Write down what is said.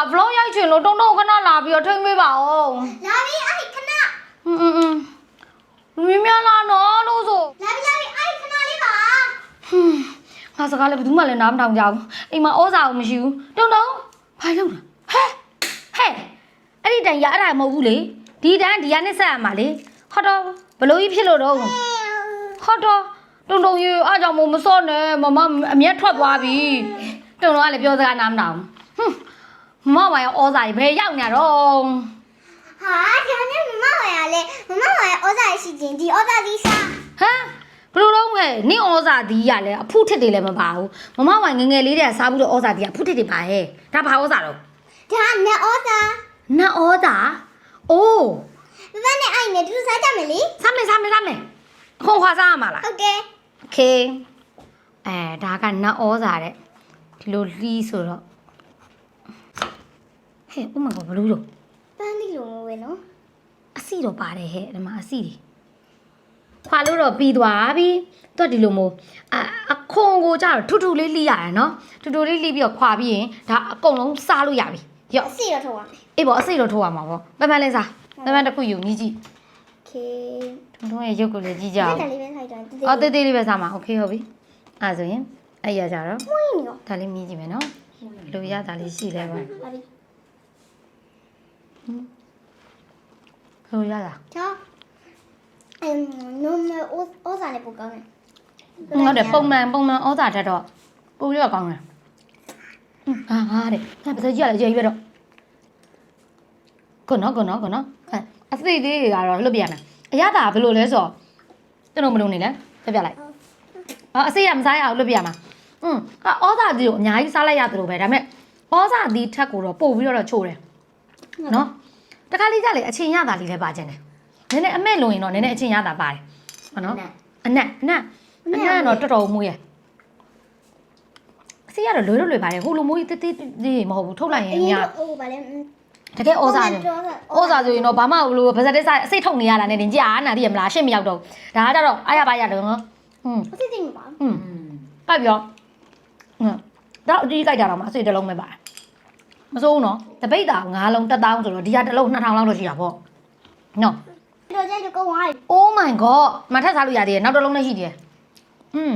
vlog ရိုက်ချင်လို့တုံတုံခဏလာပြီးတော့ထိမ့်ပေးပါဦး လာပြီအဲ့ခဏ อืมอืมอืมမြင်များလာနော်လို့ဆို လာပြီလာပြီအဲ့ခဏလေးပါ ဟွန်းငါစကားလည်းဘယ်သူမှလည်းနားမထောင်ကြဘူးအိမ်မှာဩဇာအောင်မရှိဘူးတုံတုံဘာလုပ်လဲဟဲ့ဟဲ့အဲ့ဒီတန်ရအဲ့ဒါမဟုတ်ဘူးလေဒီတန်ဒီကနဲ့ဆက်ရမှာလေဟောတော့ဘလို့ကြီးဖြစ်လို့တော့ဟောတော့တုံတုံရေအားကြောင့်မို့မစော့နဲ့မမအမျက်ထွက်သွားပြီတုံတုံကလည်းပြောစကားနားမထောင်ဟွန်း မမဝါရောဩဇာကြီးဘယ်ရောက်နေတော့ ဟာဒါနဲ့မမဝယ်ရလဲမမဝယ်ဩဇာရှိခြင်းဒီဩဇာကြီးစား ဟမ်ဘလို့တော့ဟဲ့နင့်ဩဇာဒီရလဲအဖုထစ်တွေလည်းမပါဘူးမမဝိုင်ငယ်ငယ်လေးတည်းကစားဘူးတော့ဩဇာဒီကအဖုထစ်တွေပါဟဲ့ဒါဘာဩဇာတော့ ဒါနဲ့ဩဇာ နတ်ဩဇာအိုး မမနဲ့အဲ့နဲ့တူတူစားကြမယ်လေ စားမယ်စားမယ်စားမယ်ခုံခွာစားရမှာလား ဟုတ်တယ် โอเคအဲဒါကနတ်ဩဇာတဲ့ဒီလိုလီးဆိုတော့ ဟဲ့ဥမကဘလို့တော့ ပန်းဒီလိုမျိုးပဲနော် အစီတော့ပါတယ်ဟဲ့ဒီမှာအစီတွေခွာလို့တော့ပြီးသွားပြီတော့ဒီလိုမျိုးအအခွန်ကိုကြတော့ထူထူလေးလိရတယ်နော်ထူထူလေးလိပြီးတော့ခွာပြီးရင်ဒါအကုန်လုံးစားလို့ရပြီရော့ အစီတော့ထုတ်ရမယ် အေးပေါ့အစိတ်တော့ထိုးရမှာပေါ့ပန်းပန်းလေးစားပန်းပန်းတစ်ခုယူညီကြည့် โอเค ထုံထုံရဲ့ရုပ်ကိုလည်းကြည့်ကြအောင် တက်လေးပဲထိုက်တာတိတိ အော်တေးသေးလေးပဲစားမှာโอเคဟုတ်ပြီအဲ့ဒါဆိုရင်အဲ့ရကြတော့ ဝင်းနေရော ဒါလေးမြည်ကြည့်မယ်နော်လူရတာလေးရှိလဲပါ ပါပြီလူရတာချောအမ်နိုမဩဇာနဲ့ပိုကောင်းတယ်ဟုတ်တယ်ပုံမှန်ပုံမှန်ဩဇာတက်တော့ပူရကောင်းတယ်ဟာဟာတဲ့ငါပါစကြည့်ရလေကြည့်ပြတော့ကောနော်ကောနော်ကောနော်အဲ့အစိတ်သေးတွေကတော့လွတ်ပြရမယ်အရသာဘယ်လိုလဲဆိုတော့ကျွန်တော်မလုပ်နေလဲပြပြလိုက်အော်အစိတ်ကမစားရအောင်လွတ်ပြရမှာอืมဩဇာကြီးကိုအများကြီးစားလိုက်ရတယ်လို့ပဲဒါပေမဲ့ဩဇာဒီထက်ကိုတော့ပို့ပြီးတော့ချိုးတယ် နော်တခါလေးကြလေအချင်းရတာလေးလည်းပါခြင်းတယ်နည်းနည်းအမဲ့လုံရင်တော့နည်းနည်းအချင်းရတာပါတယ်ဟုတ်နော်အနက်အနက်အနက်ကတော့တော်တော်မွေးရအစီကတော့လွယ်တော့လွယ်ပါတယ်ဟိုလိုမွေးတိတိတိမဟုတ်ဘူးထုတ်လိုက်ရင်အများဟိုဗာလဲတကယ်ဩဇာတယ်ဩဇာဆိုရင်တော့ဘာမှဘလို့ဗဇက်တက်ဆိုင်အစိတ်ထုတ်နေရတာနဲ့တင်ကြအာနာတည်ရမလားရှင့်မရောက်တော့ဒါကကြတော့အားရပါရတယ်နော်ဟွန်းအစီစိတ်မပါဟွန်းကပ်ပြောဟွန်းတော့အကြီးကြိုက်တာတော့မှအစိတ်တစ်လုံးပဲပါတယ် မစိုးဘူးနော်တပိတ်တာ9လုံး1000ဆိုတော့ဒီကတစ်လုံး2000လောက်တော့ရှိတာပေါ့နော်ဘူးတော့ကျတော့ကောင်းသွားပြီ Oh my god မထက်စားလို့ရသေးတယ်နောက်တစ်လုံးလည်းရှိသေးတယ်อืม